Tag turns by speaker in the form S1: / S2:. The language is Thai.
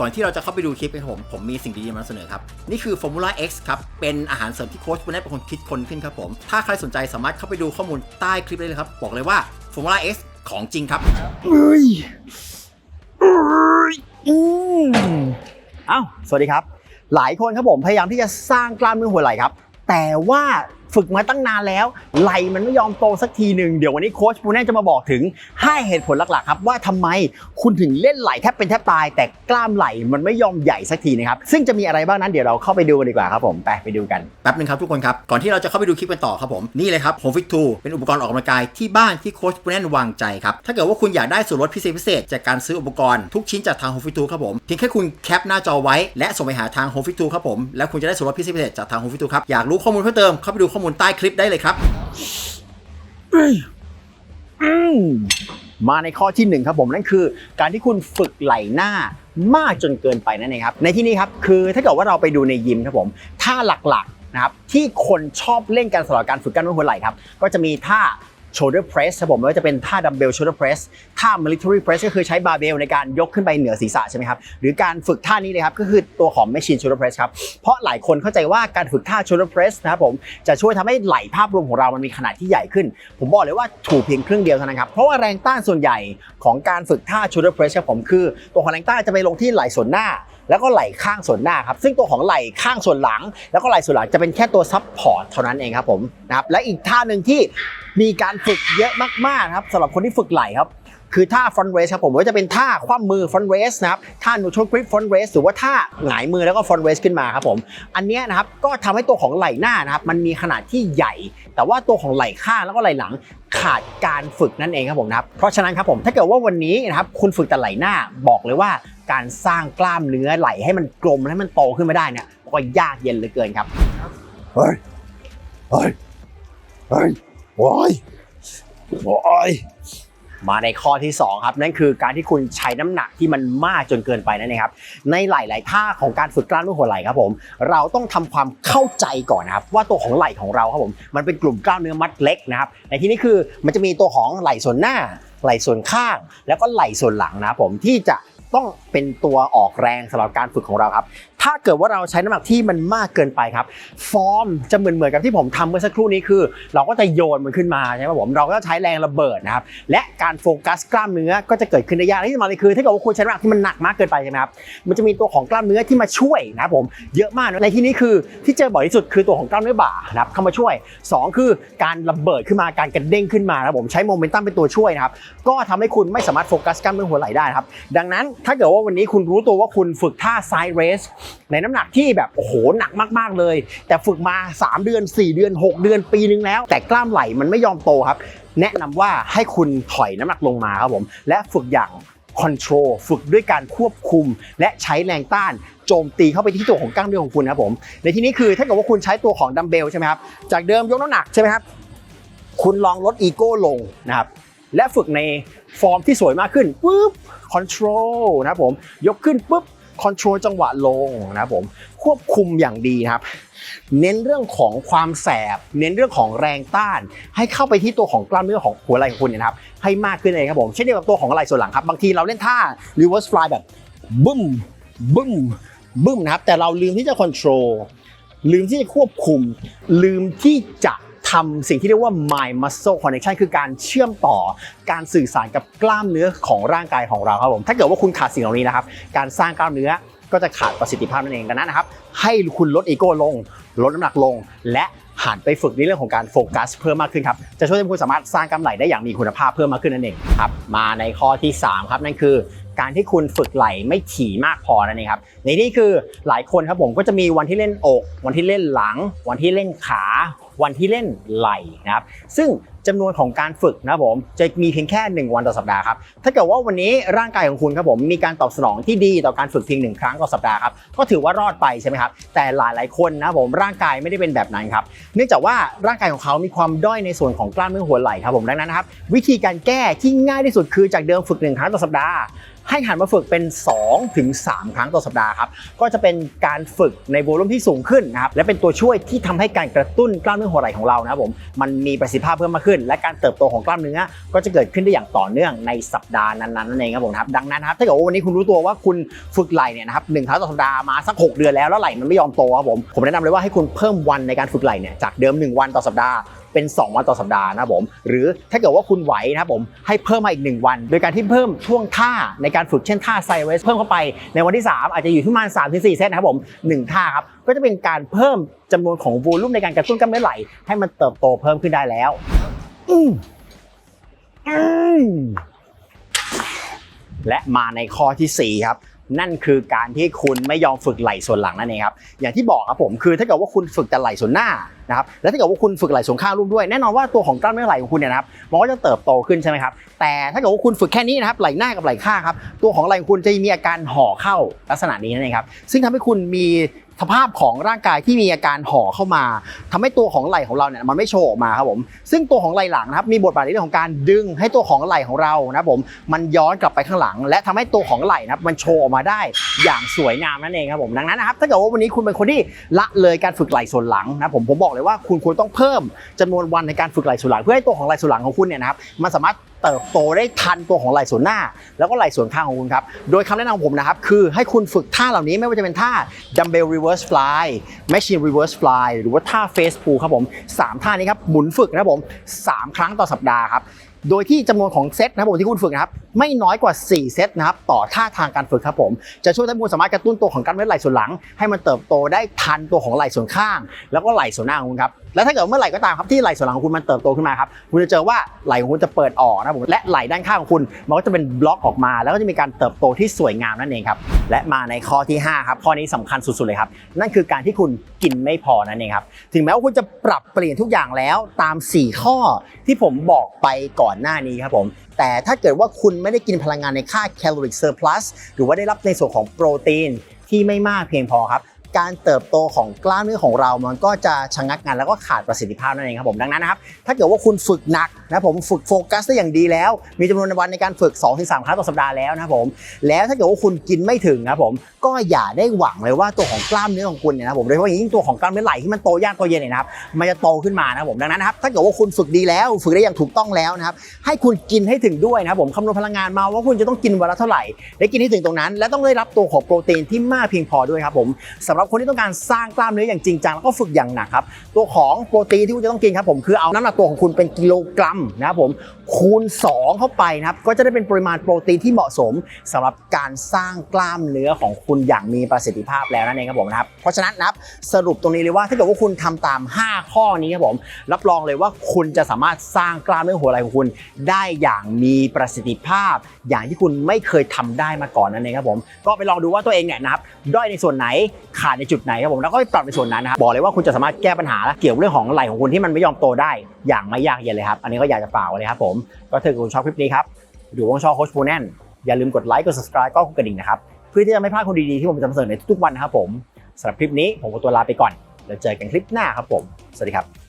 S1: ก่อนที่เราจะเข้าไปดูคลิปกันผมผมมีสิ่งดีๆมานำเสนอครับ นี่คือ Formula X ครับ เป็นอาหารเสริมที่โค้ชบุญได้เป็นคนคิดค้นขึ้นครับผม ถ้าใครสนใจสามารถเข้าไปดูข้อมูลใต้คลิปได้เลยครับ บอกเลยว่า Formula X ของจริงครับ
S2: เอ้ยเอ้ยอืมเอ้าสวัสดีครับ หลายคนครับผมพยายามที่จะสร้างกล้ามเนื้อหัวไหล่ครับ แต่ว่า ฝึกมาตั้งนานแล้ว ไหลมันไม่ยอมโตสักทีหนึ่งเดี๋ยววันนี้โค้ชปูแน่จะมาบอกถึง5เหตุผลหลักๆครับว่าทำไมคุณถึงเล่นไหลแทบเป็นแทบตาย แต่กล้ามไหลมันไม่ยอมใหญ่สักทีนะครับซึ่งจะมีอะไรบ้างนั้นเดี๋ยวเราเข้าไปดูกันดีกว่าครับผมไปไปดูกัน
S1: แป๊บนึงครับทุกคนครับก่อนที่เราจะเข้าไปดูคลิปกันต่อครับผมนี่เลยครับ Home Fit 2เป็นอุปกรณ์ออกกำลังกายที่บ้านที่โค้ชปุแนนวางใจครับถ้าเกิดว่าคุณอยากได้ส่วนลดพิเศษพิเศษจากการซื้ออุปกรณ์ทุกชิ้นจากทาง Home Fit 2ครับผมเพียงแค่คุณแคปหน้าจอไว้และส่งไปหาทาง Home Fit 2ครับผมแล้วคุณจะได้ส่วนลดพิเศษพิเศษจากทาง Home Fit 2ครับอยากรู้ข้อมูลเพิ่มเติมเข้าไปดูข้อมูลใต้คลิปได้เลยครับ
S2: มาในข้อที่หนึ่งครับผมนั่นคือ การที่คุณฝึกไหล่หน้ามากจนเกินไปนั่นเองครับ ในที่นี้ครับคือถ้าเกิดว่าเราไปดูในยิมครับผมท่าหลักๆนะครับที่คนชอบเล่นกันสำหรับการฝึกกล้ามเนื้อหัวไหล่ครับก็จะมีท่า shoulder press ครับผมไม่ว่าจะเป็นท่า dumbbell shoulder press ท่า military press ก็คือใช้บาร์เบลในการยกขึ้นไปเหนือศีรษะใช่ไหมครับ หรือการฝึกท่านี้เลยครับ ก็คือตัวของ machine shoulder press ครับ เพราะหลายคนเข้าใจว่าการฝึกท่า shoulder press นะครับผม จะช่วยทำให้ไหล่ภาพรวมของเรามันมีขนาดที่ใหญ่ขึ้น ผมบอกเลยว่าถูกเพียงครึ่งเดียวเท่านั้นครับ เพราะว่าแรงต้านส่วนใหญ่ของการฝึกท่า shoulder press ครับผมคือ ตัวของแรงต้านจะไปลงที่ไหล่ส่วนหน้า แล้วก็ไหล่ข้างส่วนหน้าครับซึ่งตัวของไหล่ข้างส่วนหลัง แล้วก็ไหล่ส่วนหลังจะเป็นแค่ตัวซับพอร์ตเท่านั้นเองครับผมนะครับและอีกท่าหนึ่งที่มีการฝึกเยอะมากๆครับสำหรับคนที่ฝึกไหล่ครับ คือท่า front raise ครับผมว่าจะเป็นท่าคว่ำมือ front raise นะครับท่า neutral grip front raise หรือว่าท่าหงายมือแล้วก็ front raise ขึ้นมาครับผมอันนี้นะครับก็ทำให้ตัวของไหล่หน้านะครับมันมีขนาดที่ใหญ่ แต่ว่าตัวของไหล่ข้างแล้วก็ไหล่หลังขาดการฝึกนั่นเองครับผมนะครับเพราะฉะนั้นครับผมถ้าเกิดว่าวันนี้นะครับคุณฝึกแต่ไหล่หน้าบอกเลยว่าการสร้างกล้ามเนื้อไหล่ให้มันกลมให้มันโตขึ้นมาได้เนี่ยก็ยากเย็นเหลือเกินครับ
S3: เฮ้ยเฮ้ยเฮ้ยโอ้ยโอ้ย
S2: มาในข้อที่ 2 ครับ นั่นคือการที่คุณใช้น้ำหนักที่มันมากจนเกินไปนั่นเองครับ ในหลาย ๆ ท่าของการฝึกกล้ามเนื้อหัวไหล่ครับผม เราต้องทำความเข้าใจก่อนนะครับ ว่าตัวของไหล่ของเราครับผม มันเป็นกลุ่มกล้ามเนื้อมัดเล็กนะครับ ในที่นี้คือมันจะมีตัวของไหล่ส่วนหน้า ไหล่ส่วนข้าง แล้วก็ไหล่ส่วนหลังนะครับผมที่จะต้องเป็นตัวออกแรงสำหรับการฝึกของเราครับ ถ้าเกิดว่าเราใช้น้ำหนักที่มันมากเกินไปครับ ฟอร์มจะเหมือนเหมือนกับที่ผมทำเมื่อสักครู่นี้คือ เราก็จะโยนมันขึ้นมาใช่ไหมผมเราก็ใช้แรงระเบิดนะครับและการโฟกัสกล้ามเนื้อก็จะเกิดขึ้นได้ยากที่สำคัญเลยคือถ้าเกิดว่าคุณใช้น้ำหนักที่มันหนักมากเกินไปใช่ไหมครับมันจะมีตัวของกล้ามเนื้อที่มาช่วยนะครับผมเยอะมากในที่นี้คือที่เจอบ่อยที่สุดคือตัวของกล้ามเนื้อบ่านะครับเข้ามาช่วยสองคือการระเบิดขึ้นมาการกระเด้งขึ้นมานะผมใช้โมเมนตัมเป็นตัวช่วยนะครับก็ทำให้คุณไม่สามารถโฟกัสกล้ามเนื้อหัวไหล่ได้นะครับดังนั้นถ้าเกิดว่าวันนี้คุณรู้ตัวว่าคุณฝึกท่าไซเรสในน้ำหนักที่แบบโอ้โหหนักมาก ๆ เลย แต่ฝึกมา 3 เดือน 4 เดือน 6 เดือนปีนึงแล้ว แต่กล้ามไหล่มันไม่ยอมโตครับ แนะนำว่าให้คุณถอยน้ำหนักลงมาครับผมและฝึกอย่างคอนโทรลฝึกด้วยการควบคุม และใช้แรงต้านโจมตีเข้าไปที่ตัวของกล้ามเนื้อของคุณครับผม ในที่นี้คือถ้าเกิดว่าคุณใช้ตัวของดัมเบลใช่ไหมครับจากเดิมยกน้ำหนักใช่ไหมครับคุณลองลดอีโก้ลงนะครับและฝึกในฟอร์มที่สวยมากขึ้นปุ๊บคอนโทรลนะครับผมยกขึ้นปุ๊บ คอนโทรลจังหวะลงนะครับผมควบคุมอย่างดีครับ เน้นเรื่องของความแสบ เน้นเรื่องของแรงต้าน ให้เข้าไปที่ตัวของกล้ามเนื้อของหัวไหล่ของคุณเนยนะครับให้มากขึ้นเองครับผมเช่นเดียวกับตัวของไหล่ส่วนหลังครับบางทีเราเล่นท่า reverse fly แบบบึ้มบึ้มบึ้มนะครับแต่เราลืมที่จะ control ลืมที่จะควบคุม ลืมที่จะ ทำสิ่งที่เรียกว่า mind muscle connection คือการเชื่อมต่อการสื่อสารกับกล้ามเนื้อของร่างกายของเราครับผมถ้าเกิดว่าคุณขาดสิ่งเหล่านี้นะครับการสร้างกล้ามเนื้อก็จะขาดประสิทธิภาพนั่นเองดังนั้นนะครับ ให้คุณลดอีโก้ลง ลดน้ำหนักลง และหันไปฝึกในเรื่องของการโฟกัสเพิ่มมากขึ้นครับ จะช่วยให้คุณสามารถสร้างกล้ามไหล่ได้อย่างมีคุณภาพเพิ่มมากขึ้นนั่นเองครับ มาในข้อที่ 3 ครับ นั่นคือ การที่คุณฝึกไหล่ไม่ถี่มากพอนั่นเองครับในนี้คือหลายคนครับผมก็จะมีวันที่เล่นอก วันที่เล่นหลัง วันที่เล่นขา วันที่เล่นไหล่นะครับซึ่งจำนวนของการฝึกนะผมจะมีเพียงแค่ 1 วันต่อสัปดาห์ครับถ้าเกิดว่าวันนี้ร่างกายของคุณครับผมมีการตอบสนองที่ดีต่อการฝึกเพียงหนึ่งครั้งต่อสัปดาห์ครับก็ถือว่ารอดไปใช่ไหมครับแต่หลายหลายคนนะผมร่างกายไม่ได้เป็นแบบนั้นครับเนื่องจากว่าร่างกายของเขามีความด้อยในส่วนของกล้ามเนื้อหัวไหล่ครับผมดังนั้นนะครับวิธีการแก้ที่ง่ายที่สุดคือจากเดิมฝึกหนึ่งครั้งต่อสัปดาห์ให้หันมาฝึกเป็น2ถึง3ครั้งต่อสัปดาห์ครับ ก็จะเป็นการฝึกในโวลูมที่สูงขึ้นนะครับ และเป็นตัวช่วยที่ทำให้การกระตุ้นกล้ามเนื้อหัวไหล่ของเรานะครับผม มันมีประสิทธิภาพเพิ่มมากขึ้น และการเติบโตของกล้ามเนื้อ ก็จะเกิดขึ้นได้อย่างต่อเนื่องในสัปดาห์นั้นๆนั่นเองครับผมครับ ดังนั้นครับ ถ้าเกิดว่าวันนี้คุณรู้ตัวว่าคุณฝึกไหล่เนี่ยนะครับหนึ่งครั้งต่อสัปดาห์มาสัก 6 เดือนแล้วแล้วไหล่มันไม่ยอมโตครับผม ผมแนะนำเลยว่าให้คุณเพิ่มวันในการฝึกไหล่เนี่ยจากเดิม 1 วันต่อสัปดาห์ เป็น 2 วันต่อสัปดาห์นะครับผม หรือถ้าเกิดว่าคุณไหวนะครับผมให้เพิ่มมาอีก 1 วัน โดยการที่เพิ่มท่วงท่าในการฝึกเช่นท่าไซเวสเพิ่มเข้าไปในวันที่ 3 อาจจะอยู่ที่ประมาณ3ถึง4เซตนะครับผม1ท่าครับก็จะเป็นการเพิ่มจำนวนของวูลุ่มในการกระตุ้นกล้ามเนื้อไหล่ให้มันเติบโตเพิ่มขึ้นได้แล้วอืมอืมและมาในข้อทีสี่4 ครับ นั่นคือการที่คุณไม่ยอมฝึกไหล่ส่วนหลังนั่นเองครับอย่างที่บอกครับผมคือถ้าเกิดว่าคุณฝึกแต่ไหล่ส่วนหน้านะครับแล้วถ้าเกิดว่าคุณฝึกไหล่ส่วนข้างร่วมด้วยแน่นอนว่าตัวของกล้ามเนื้อไหล่ของคุณเนี่ยนะครับมันก็จะเติบโตขึ้นใช่ไหมครับแต่ถ้าเกิดว่าคุณฝึกแค่นี้นะครับไหล่หน้ากับไหล่ข้างครับตัวของไหล่ของคุณจะมีอาการห่อเข้าลักษณะนี้นั่นเองครับซึ่งทำให้คุณมี สภาพของร่างกายที่มีอาการห่อเข้ามาทำให้ตัวของไหล่ของเราเนี่ยมันไม่โชว์ออกมาครับผมซึ่งตัวของไหล่หลังนะครับมีบทบาทในเรื่องของการดึงให้ตัวของไหล่ของเรานะผมมันย้อนกลับไปข้างหลัง และทำให้ตัวของไหล่นะครับมันโชว์ออกมาได้อย่างสวยงามนั่นเองครับผมดังนั้นนะครับถ้าเกิดว่าวันนี้คุณเป็นคนที่ละเลยการฝึกไหล่ส่วนหลังนะผมผมบอกเลยว่าคุณควรต้องเพิ่มจำนวนวันในการฝึกไหล่ส่วนหลัง เพื่อให้ตัวของไหล่ส่วนหลังของคุณเนี่ยนะครับมันสามารถ เติบโตได้ทันตัวของไหล่ส่วนหน้า แล้วก็ไหล่ส่วนข้างของคุณครับ โดยคำแนะนำของผมนะครับ คือให้คุณฝึกท่าเหล่านี้ไม่ว่าจะเป็นท่าดัมเบลรีเวิร์สฟลายแมชชีนรีเวิร์สฟลายหรือว่าท่าเฟสพูลครับผมสามท่านี้ครับ หมุนฝึกนะครับผมสามครั้งต่อสัปดาห์ครับ โดยที่จำนวนของเซตนะครับผมที่คุณฝึกนะครับไม่น้อยกว่า 4 เซตนะครับต่อท่าทางการฝึกครับผมจะช่วยให้คุณสามารถกระตุ้นตัวของกล้ามเนื้อไหล่ส่วนหลัง ให้มันเติบโตได้ทันตัวของไหล่ส่วนข้าง แล้วก็ไหล่ส่วนหน้าของคุณครับและถ้าเกิดเมื่อไหร่ก็ตามครับที่ไหล่ส่วนหลังของคุณมันเติบโตขึ้นมาครับคุณจะเจอว่าไหล่ของคุณจะเปิดออกนะครับผมและไหล่ด้านข้างของคุณ มันก็จะเป็นบล็อกออกมา แล้วก็จะมีการเติบโตที่สวยงามนั่นเองครับและมาในข้อที่ห้าครับข้อนี้สำคัญสุดๆเลยครับนั่นคือการที่คุณกินไม่พอนั่นเองครับถึงแม้ว่าคุณจะปรับเปลี่ยนทุกอย่างแล้วตาม 4 ข้อที่ผมบอกไปก่อนหน้านี้ครับผม แต่ถ้าเกิดว่าคุณไม่ได้กินพลังงานในค่า caloric surplus หรือว่าได้รับในส่วนของโปรตีนที่ไม่มากเพียงพอครับ การเติบโตของกล้ามเนื้อของเรามันก็จะชะงักงานแล้วก็ขาดประสิทธิภาพนั่นเองครับผมดังนั้นนะครับถ้าเกิดว่าคุณฝึกหนักนะผมฝึกโฟกัสได้อย่างดีแล้ว มีจำนวนวันในการฝึก 2-3 ครั้งต่อสัปดาห์แล้วนะครับผมแล้วถ้าเกิดว่าคุณกินไม่ถึงนะครับผมก็อย่าได้หวังเลยว่าตัวของกล้ามเนื้อของคุณเนี่ยนะผมโดยเฉพาะอย่างยิ่งตัวของกล้ามเนื้อไหล่ที่มันโตยากโตเย็นเนี่ยนะครับมันจะโตขึ้นมานะครับผมดังนั้นนะครับถ้าเกิดว่าคุณฝึกดีแล้ว ฝึกได้อย่างถูกต้องแล้วนะครับให้คุณกินให้ถึงด้วยนะครับผมคำนวณพลังงานมาว่าคุณจะต้องกินวันละเท่าไหร่และกินให้ถึงตรงนั้น และต้องได้รับตัวของโปรตีนที่มากเพียงพอด้วยครับผมสำหรับคนที่ต้องการสร้างกล้ามเนื้ออย่างจริงจังแล้วก็ฝึกอย่างหนักครับ ตัวของโปรตีนที่คุณจะต้องกินครับผมคือเอาน้ำหนักตัวของคุณเป็นกิโลกรัมนะครับผมคูณ 2 เข้าไปนะครับก็จะได้เป็นปริมาณโปรตีนที่เหมาะสมสำหรับการสร้างกล้ามเนื้อของคุณอย่างมีประสิทธิภาพแล้วนั่นเองครับผมนะครับเพราะฉะนั้นนะครับสรุปตรงนี้เลยว่าถ้าเกิดว่าคุณทำตาม 5 ข้อนี้ครับผมรับรองเลยว่าคุณจะสามารถสร้างกล้ามเนื้อหัวไหล่ของคุณ ได้อย่างมีประสิทธิภาพ อย่างที่คุณไม่เคยทำได้มาก่อนนั่นเองครับผมก็ไปลองดูว่าตัวเองเนี่ยนะครับด้อยในส่วนไหนขาดในจุดไหนครับผมแล้วก็ไปปรับในส่วนนั้นนะครับบอกเลยว่าคุณจะสามารถแก้ปัญหาเกี่ยวเรื่องของไหลของคุณที่มันไม่ยอมโตได้อย่างไม่ยากเย็นเลยครับอันนี้ก็อยากจะฝากเลยครับผมก็ถ้าคุณชอบคลิปนี้ครับหรือว่าชอบโคชโบแนนอย่าลืมกดไลค์กด subscribe ก็กดกระดิ่งนะครับเพื่อที่จะไม่พลาดคนดีๆที่ผมจะนำเสนอในทุกๆวันนะครับผมสำหรับคลิปนี้ผมขอตัวลาไปก่อนแล้วเจอกันคลิปหน้าครับผมสวัสดีครับ